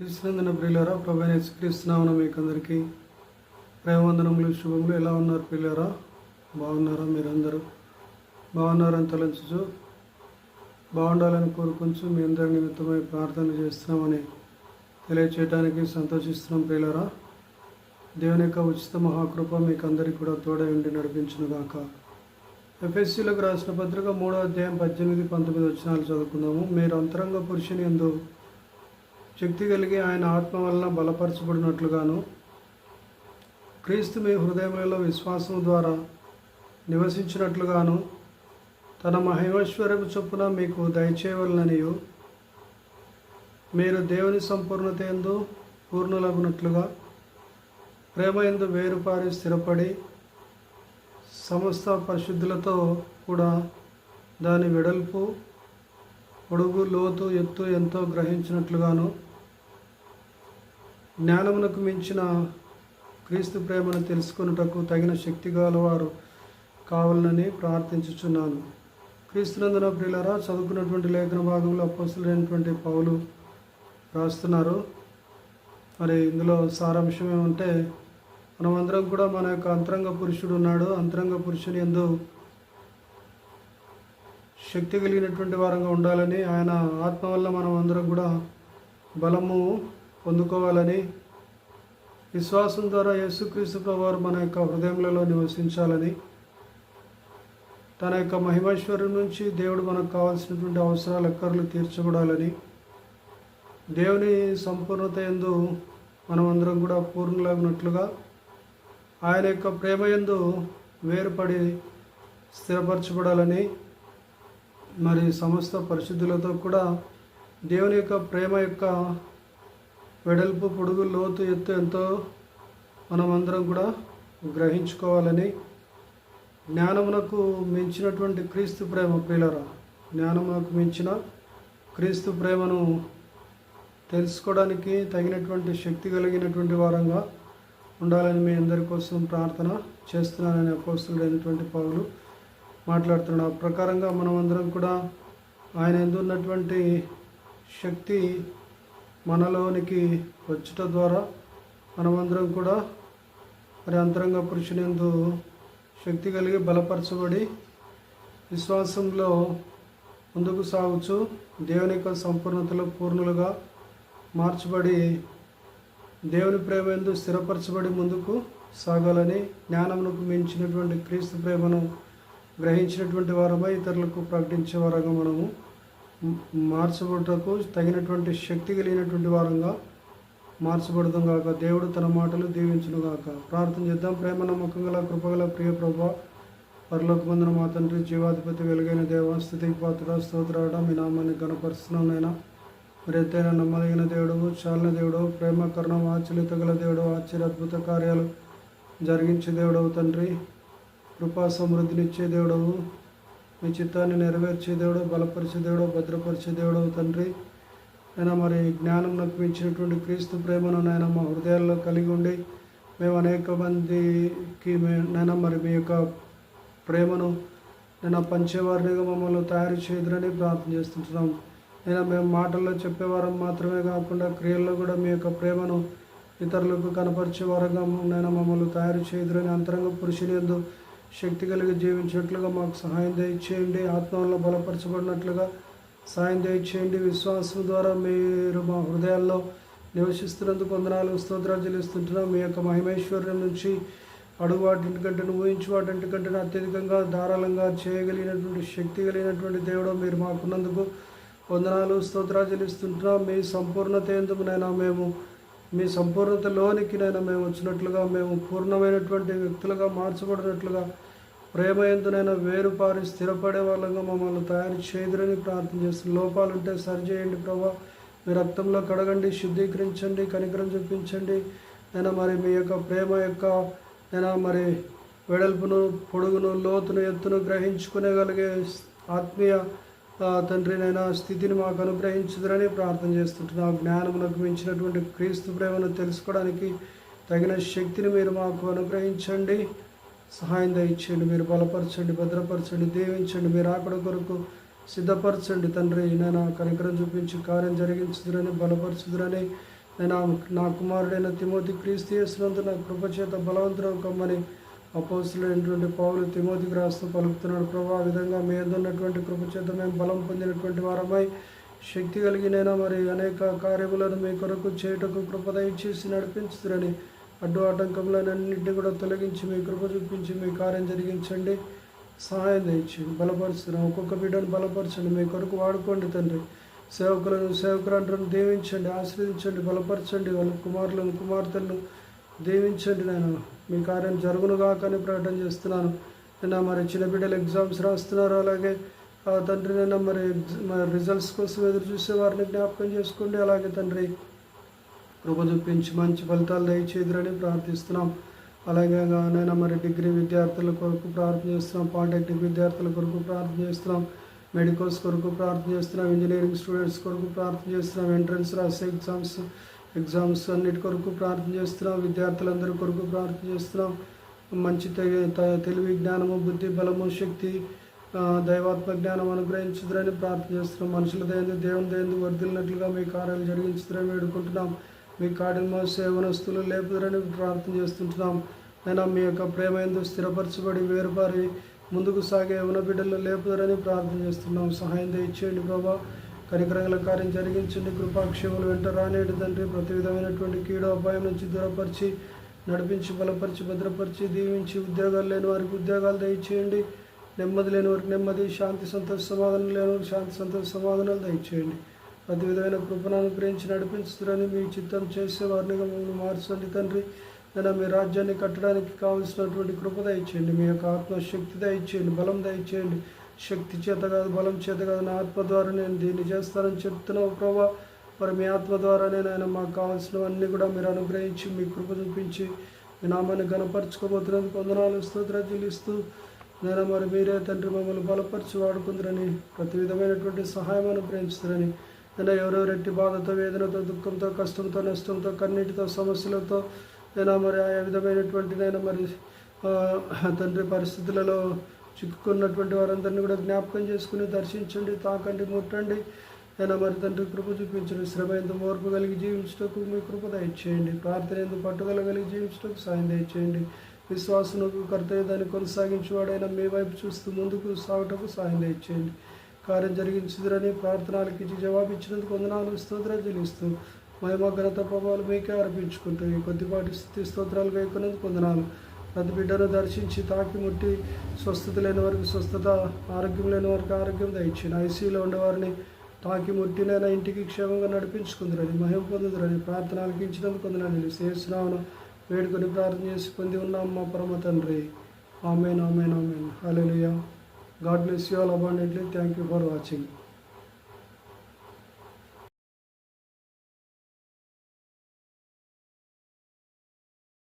క్రీస్తునందున ప్రియులరా ప్రభు క్రీస్తున్నామని మీకు అందరికీ ప్రేమవందనములు శుభములు. ఎలా ఉన్నారు ప్రియులరా? బాగున్నారా మీరందరూ? బాగున్నారని తలంచుచు బాగుండాలని కోరుకుంటూ మీ అందరి నిమిత్తమై ప్రార్థన చేస్తున్నామని తెలియచేయడానికి సంతోషిస్తున్నాం ప్రియులరా. దేవుని యొక్క ఉచిత మహాకృప మీకు అందరికీ కూడా తోడై ఉండి నడిపించునుగాక. ఎఫ్ఎస్సీలకు రాసిన పత్రిక మూడో అధ్యాయం పద్దెనిమిది పంతొమ్మిది వచ్చినాలు చదువుకుందాము. మీరు అంతరంగ పురుషుని ఎందు శక్తి కలిగి ఆయన ఆత్మ వలన బలపరచబడినట్లుగాను క్రీస్తు మీ హృదయములలో విశ్వాసం ద్వారా నివసించినట్లుగాను తన మహేశ్వరపు చొప్పున మీకు దయచేయవలననియు. మీరు దేవుని సంపూర్ణత ఎందు పూర్ణులగునట్లుగా ప్రేమ ఎందు వేరుపారి స్థిరపడి సమస్త పరిశుద్ధులతో కూడా దాని వెడల్పు పొడుగు లోతు ఎత్తు ఎంతో గ్రహించినట్లుగాను జ్ఞానమునకు మించిన క్రీస్తు ప్రేమను తెలుసుకొనుటకు తగిన శక్తి గలవారు కావాలని ప్రార్థించుచున్నాను. క్రీస్తునందున ప్రియులరా చదువుకున్నటువంటి లేఖన భాగంలో అపోసులైనటువంటి పౌలు రాస్తున్నారు. మరి ఇందులో సారాంశం ఏమంటే మనమందరం కూడా మన యొక్క అంతరంగ పురుషుడు ఉన్నాడు. అంతరంగ పురుషుని ఎందు శక్తి కలిగినటువంటి వారంగా ఉండాలని ఆయన ఆత్మ వల్ల మనం అందరం కూడా బలము పొందుకోవాలని విశ్వాసం ద్వారా యేసుక్రీస్తు ప్రభువారు మన యొక్క హృదయంలో నివసించాలని తన యొక్క మహిమేశ్వరం నుంచి దేవుడు మనకు కావాల్సినటువంటి అవసరాలు ఎక్కర్లు తీర్చబడాలని దేవుని సంపూర్ణత ఎందు మనమందరం కూడా పూర్ణులగినట్లుగా ఆయన యొక్క ప్రేమ ఎందు వేరుపడి స్థిరపరచబడాలని మరి సమస్త పరిశుద్ధులతో కూడా దేవుని యొక్క ప్రేమ యొక్క వెడల్పు పొడుగు లోతు ఎత్తు ఎంతో మనమందరం కూడా గ్రహించుకోవాలని జ్ఞానమునకు మించినటువంటి క్రీస్తు ప్రేమ ప్రియులరా జ్ఞానమునకు మించిన క్రీస్తు ప్రేమను తెలుసుకోవడానికి తగినటువంటి శక్తి కలిగినటువంటి వారంగా ఉండాలని మీ అందరి కోసం ప్రార్థన చేస్తున్నానని అపోస్తుడైనటువంటి పౌలు మాట్లాడుతున్నాడు. ఆ ప్రకారంగా మనమందరం కూడా ఆయన ఎందున్నటువంటి శక్తి మనలోనికి వచ్చుట ద్వారా మనమందరం కూడా మరి అంతరంగ పురుషునిందు శక్తి కలిగి బలపరచబడి విశ్వాసంలో ముందుకు సాగుచు దేవుని యొక్క సంపూర్ణతలో పూర్ణులుగా మార్చబడి దేవుని ప్రేమ ఎందు స్థిరపరచబడి ముందుకు సాగాలని జ్ఞానమునకు మించినటువంటి క్రీస్తు ప్రేమను గ్రహించినటువంటి వారమై ఇతరులకు ప్రకటించే వారంగా మనము మార్చబడటకు తగినటువంటి శక్తి కలిగినటువంటి వారంగా మార్చబడదాం గాక. దేవుడు తన మాటలు దీవించును గాక. ప్రార్థన చేద్దాం. ప్రేమ నమ్మకం గల కృపగల ప్రియ ప్రభ పరలోక పొందిన మా తండ్రి జీవాధిపతి వెలుగైన దేవ స్థితికి పాత్ర స్తోత్రాడ మీ నామాన్ని గణపరుస్తున్నానైనా మరి ఎత్తైన నమ్మదగిన దేవుడు చాలిన దేవుడు ప్రేమ కరుణ ఆశ్చర్యత గల దేవుడు ఆశ్చర్య అద్భుత కార్యాలు జరిగించే దేవుడవు తండ్రి. కృపా సమృద్ధినిచ్చే దేవుడవు. మీ చిత్తాన్ని నెరవేర్చే దేవుడు బలపరిచే దేవుడు భద్రపరిచే దేవుడు తండ్రి. అయినా మరి జ్ఞానం నాకు మించినటువంటి క్రీస్తు ప్రేమను నాయన మా హృదయాల్లో కలిగి ఉండి మేము అనేక మందికి మే నైనా మరి మీ యొక్క ప్రేమను నేను పంచేవారినిగా మమ్మల్ని తయారు చేయదురని ప్రార్థన చేస్తుంటున్నాం. నేను మేము మాటల్లో చెప్పేవారం మాత్రమే కాకుండా క్రియల్లో కూడా మీ యొక్క ప్రేమను ఇతరులకు కనపరిచే వారంగా నేను మమ్మల్ని తయారు చేయదురని అంతరంగ పురుషుని ఎందు శక్తి కలిగి జీవించినట్లుగా మాకు సహాయం దయచేయండి. ఆత్మ బలపరచబడినట్లుగా సాయం దయచేయండి. విశ్వాసం ద్వారా మీరు మా హృదయాల్లో నివసిస్తున్నందుకు వందనాలు స్తోత్రాలు చెల్లిస్తుంటున్నాం. మీ యొక్క మహిమేశ్వర్యం నుంచి అడుగు వాటింటికంటే ఊహించి వాటింటికంటే అత్యధికంగా ధారాళంగా చేయగలిగినటువంటి శక్తి కలిగినటువంటి దేవుడు మీరు మాకున్నందుకు వందనాలు స్తోత్రాలు చెల్లిస్తుంటున్నాం. మీ సంపూర్ణత ఎందుకు నైనా మేము మీ సంపూర్ణతలోనికి నైనా మేము వచ్చినట్లుగా మేము పూర్ణమైనటువంటి వ్యక్తులుగా మార్చబడినట్లుగా ప్రేమ ఎందునైనా వేరుపారి స్థిరపడే వాళ్ళంగా మమ్మల్ని తయారు చేయదురని ప్రార్థన చేస్తున్న లోపాలు ఉంటే సరిచేయండి ప్రభా. మీ రక్తంలో కడగండి శుద్ధీకరించండి కనికరం చూపించండి. నేను మరి మీ యొక్క ప్రేమ యొక్క నేను మరి వెడల్పును పొడుగును లోతును ఎత్తును గ్రహించుకునేగలిగే ఆత్మీయ ఆ, తండ్రి నైనా స్థితిని మాకు అనుగ్రహించుదరని ప్రార్థన చేస్తుంటున్నాం. జ్ఞానమునకు మించినటువంటి క్రీస్తు ప్రేమను తెలుసుకోవడానికి తగిన శక్తిని మీరు మాకు అనుగ్రహించండి. సహాయం దయచేయండి. మీరు బలపరచండి భద్రపరచండి దీవించండి. మీరు ఆకడ కొరకు సిద్ధపరచండి. తండ్రి నేను కనికరం చూపించి కార్యం జరిగించుదురని బలపరచుదురని నేను నా కుమారుడైన తిమోతి క్రీస్తు చేసినందు నా కృపచేత బలవంతుడు కమ్మని అపోస్తులైనటువంటి పౌలు తిమోతికి రాస్తూ పలుకుతున్నాడు ప్రభా ఆ విధంగా మీ ఉన్నటువంటి కృపచేత మేము బలం పొందినటువంటి వారమై శక్తి కలిగినైనా మరి అనేక కార్యములను మీ కొరకు చేయుటకు కృపద ఇచ్చేసి నడిపించుతురని అడ్డు ఆటంకములన్నింటినీ కూడా తొలగించి మీ కృప చూపించి మీ కార్యం జరిగించండి. సహాయం దయచేయండి బలపరుస్తున్నాం. ఒక్కొక్క బిడ్డను బలపరచండి మీ కొరకు వాడుకోండి తండ్రి. సేవకులను సేవకులంటను దీవించండి ఆశ్రయించండి బలపరచండి. వాళ్ళ కుమారులను కుమార్తెలను దీవించండి నేను మీ కార్యం జరుగును అని ప్రకటన చేస్తున్నాను. నిన్న మరి చిన్న బిడ్డలు ఎగ్జామ్స్ రాస్తున్నారు. అలాగే తండ్రి నిన్న మరి మరి రిజల్ట్స్ కోసం ఎదురు చూసే వారిని జ్ఞాపకం చేసుకోండి. అలాగే తండ్రి కృప చూపించి మంచి ఫలితాలు దయచేదురని ప్రార్థిస్తున్నాం. అలాగే నేను మరి డిగ్రీ విద్యార్థుల కొరకు ప్రార్థన చేస్తున్నాం. పాలిటెక్నిక్ విద్యార్థుల కొరకు ప్రార్థన చేస్తున్నాం. మెడికల్స్ కొరకు ప్రార్థన చేస్తున్నాం. ఇంజనీరింగ్ స్టూడెంట్స్ కొరకు ప్రార్థన చేస్తున్నాం. ఎంట్రన్స్ రాసే ఎగ్జామ్స్ ఎగ్జామ్స్ అన్నిటి కొరకు ప్రార్థన చేస్తున్నాం విద్యార్థులందరి కొరకు ప్రార్థన చేస్తున్నాం. మంచి తె- తెలివి జ్ఞానము బుద్ధి బలము శక్తి దైవాత్మ జ్ఞానం అనుగ్రహించుదరని ప్రార్థన చేస్తున్నాం. మనుషుల దయందు దేవుని దయందు వర్ధిల్లినట్లుగా మీ కార్యాలు జరిగించుదరని వేడుకుంటున్నాం. మీ కాడిమ సేవనస్తులు లేపుదరని ప్రార్థన చేస్తుంటున్నాం. అయినా మీ యొక్క ప్రేమ ఎందు స్థిరపరచబడి వేరుపారి ముందుకు సాగే యవన బిడ్డలు లేపుదరని ప్రార్థన చేస్తున్నాం. సహాయం దయచేయండి ప్రభా. కనికరంగల కార్యం జరిగించండి కృపాక్షేములు వెంట రానేటి తండ్రి. ప్రతి విధమైనటువంటి కీడు అపాయం నుంచి దూరపరిచి నడిపించి బలపరిచి భద్రపరిచి దీవించి ఉద్యోగాలు లేని వారికి ఉద్యోగాలు దయచేయండి. నెమ్మది లేని వారికి నెమ్మది శాంతి సంతోష సమాధానం లేని వారికి శాంతి సంతోష సమాధానాలు దయచేయండి. ప్రతి విధమైన కృపను అనుగ్రహించి నడిపించుతారని మీ చిత్తం చేసే వారిని మమ్మల్ని మార్చండి తండ్రి. నేను మీ రాజ్యాన్ని కట్టడానికి కావలసినటువంటి కృప దయచేయండి. మీ యొక్క ఆత్మశక్తి దయచేయండి. బలం దయచేయండి. శక్తి చేత కాదు బలం చేత కాదు నా ఆత్మ ద్వారా నేను దీన్ని చేస్తానని చెప్తున్నావు ప్రభా. మరి మీ ఆత్మ ద్వారానే నేను మాకు కావాల్సినవన్నీ కూడా మీరు అనుగ్రహించి మీ కృప చూపించి మీ నామాన్ని గణపరచుకోబోతున్నందుకు వందనాలు స్తోత్రాలు చెల్లిస్తూ నేను మరి మీరే తండ్రి మమ్మల్ని బలపరిచి వాడుకుందరని ప్రతి విధమైనటువంటి సహాయం అనుగ్రహించుతారని నేను ఎవరెవరెట్టి బాధతో వేదనతో దుఃఖంతో కష్టంతో నష్టంతో కన్నీటితో సమస్యలతో నేను మరి ఆయా విధమైనటువంటి నేను మరి తండ్రి పరిస్థితులలో చిక్కుకున్నటువంటి వారందరినీ కూడా జ్ఞాపకం చేసుకుని దర్శించండి తాకండి ముట్టండి. నేను మరి తండ్రి కృప చూపించండి శ్రమ ఎంత ఓర్పు కలిగి జీవించటకు మీ కృప దయచేయండి. ప్రార్థన ఎందుకు పట్టుదల కలిగి జీవించటకు సాయం దయచేయండి. విశ్వాసనకు కర్తయ్య దాన్ని కొనసాగించేవాడైనా మీ వైపు చూస్తూ ముందుకు సాగటకు సాయం దయచేయండి. కార్యం జరిగించుదురని ప్రార్థనలకి ఇచ్చి జవాబు ఇచ్చినందుకు వందనాలు స్తోత్రాలు చెల్లిస్తూ మహిమ ఘనత ప్రభావాలు మీకే అర్పించుకుంటూ ఈ కొద్దిపాటి స్థితి స్తోత్రాలు వేయకున్నందుకు వందనాలు. ప్రతి బిడ్డను దర్శించి తాకి ముట్టి స్వస్థత లేని వారికి స్వస్థత ఆరోగ్యం లేని వారికి ఆరోగ్యం దయచేయండి ఐసీలో ఉండేవారిని తాకి ముట్టినైనా ఇంటికి క్షేమంగా నడిపించుకుందరని మహిమ పొందుదరని ప్రార్థన ఆలకించినందుకు వందనాలు చేస్తున్నాను వేడుకొని ప్రార్థన చేసి పొంది ఉన్నాం మా పరమ తండ్రి. Amen amen amen. Hello God bless you all abundantly thank you for watching.